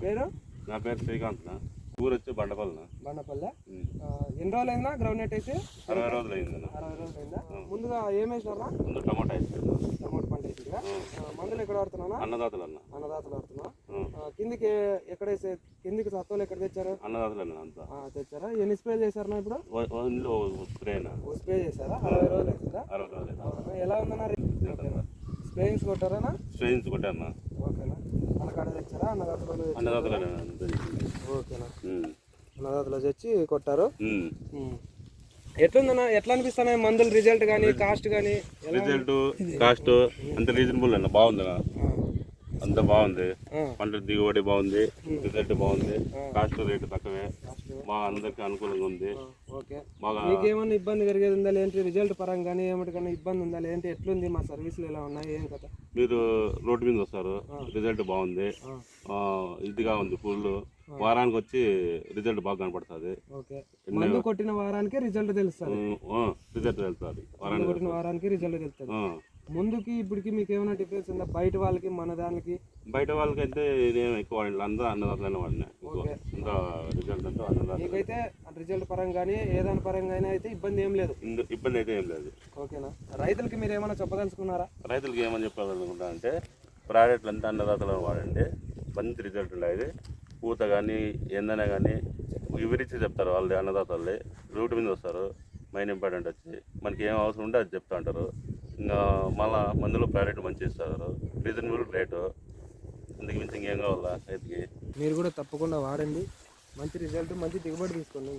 పేరు? నా పేరు శ్రీకాంత్ ఊరు వచ్చి బండపల్లె ఆ, ఎన్ని రోజులు అయిందా గ్రౌండ్ నెట్ వేసి? అరవై రోజులు అయిందన్న అరవై రోజులు అయిందా ముందుగా ఏం వేసినారా ముందు టమాటా వేసాను. టమాటో పంట ఆ, మందులు ఎక్కడ వాడుతున్నానా అన్నదాతలు అన్న. అన్నదాతలు వాడుతున్నా కిందికి ఎక్కడ వేసే కిందికి సత్తులు ఎక్కడ తెచ్చారు? అన్నదాతలు అన్న అంతా. తెచ్చారా? ఎన్ని స్ప్రే చేశారన్నా ఇప్పుడు? ఓ స్ప్రే చేశారా? అరవై రోజులు అవుతుందా అరవై రోజులు? ఎలా ఉందన్నా స్ప్రేయింగ్స్ కొట్టారా స్ప్రేయించి కొట్టాను ఓకేనా. అన్నదాతలు ఓకేనా. అన్నదాతలు తెచ్చి కొట్టారు. ఎట్లుందన్నా? ఎట్లా అనిపిస్తున్నాయి మందులు రిజల్ట్ కానీ కాస్ట్ కానీ రిజల్ట్ కాస్ట్ అంత రీజనబుల్ అన్న. బాగుంది అన్న అంత బాగుంది. పంట దిగుబడి బాగుంది రిజల్ట్ బాగుంది. కాస్ట్ రేటు తక్కువే. బాగా అందరికి అనుకూలంగా ఉంది. బాగా ఇబ్బంది కలిగేది ఉందా లేదంటే రిజల్ట్ పరంగా కానీ ఏమిటి కానీ ఇబ్బంది ఉందా లేదంటే ఎట్లుంది మా సర్వీసులు ఎలా ఉన్నాయి ఏం కదా మీరు రోడ్డు మీద వస్తారు రిజల్ట్ బాగుంది. ఇదిగా ఉంది పూలు వారానికి వచ్చి రిజల్ట్ బాగా కనపడుతుంది. మందు కొట్టిన వారానికి రిజల్ట్ తెలుస్తుంది. రిజల్ట్ మందు వారానికి కొట్టిన వారానికి రిజల్ట్ తెలుస్తుంది. ముందుకి ఇప్పటికి మీకు ఏమైనా డిఫరెన్స్ ఉందా? బయట వాళ్ళకి మన దానికి? బయట వాళ్ళకైతే ఇదేం ఎక్కువ వాడిన అందరూ అన్నదాతలనే వాడినా. అంతా రిజల్ట్ అంతా అన్నదాత మీకైతే రిజల్ట్ పరంగా కానీ ఏదాని పరంగా అయినా అయితే ఇబ్బంది ఏం లేదు. ఇబ్బంది అయితే ఏం లేదు. ఓకేనా? రైతులకి మీరు ఏమైనా చెప్పదలుచుకున్నారా? రైతులకి ఏమని చెప్పాలనుకుంటా అంటే ప్రోడక్ట్లు అంతా అన్నదాతలను వాడండి. మంచి రిజల్ట్ ఉండేది పూత కానీ ఏందైనా కానీ వివరించి చెప్తారు వాళ్ళు అన్నదాతలే రూట్ మీద వస్తారు. మెయిన్ ఇంపార్టెంట్ వచ్చి మనకి ఏం అవసరం ఉంటే అది చెప్తా ఉంటారు మళ్ళా మందులు ప్రోడక్ట్ మంచి ఇస్తారు రీజనబుల్ రేటు. ఇందుకు మించి ఇంకేం కావాలా రైతుకి? మీరు కూడా తప్పకుండా వాడండి. మంచి రిజల్ట్ మంచి దిగుబడి తీసుకోండి.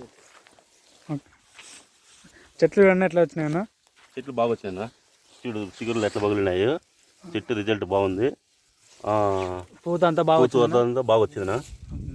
చెట్లు ఇవన్నీ ఎట్లా వచ్చినాయన్నా చెట్లు బాగా వచ్చాయన్న చూడు చిగురులు ఎట్లా పగిలినాయి. చెట్టు రిజల్ట్ బాగుంది. ఆ, పూత అంతా బాగా పూత అంతా బాగా వచ్చిందినా వచ్చింది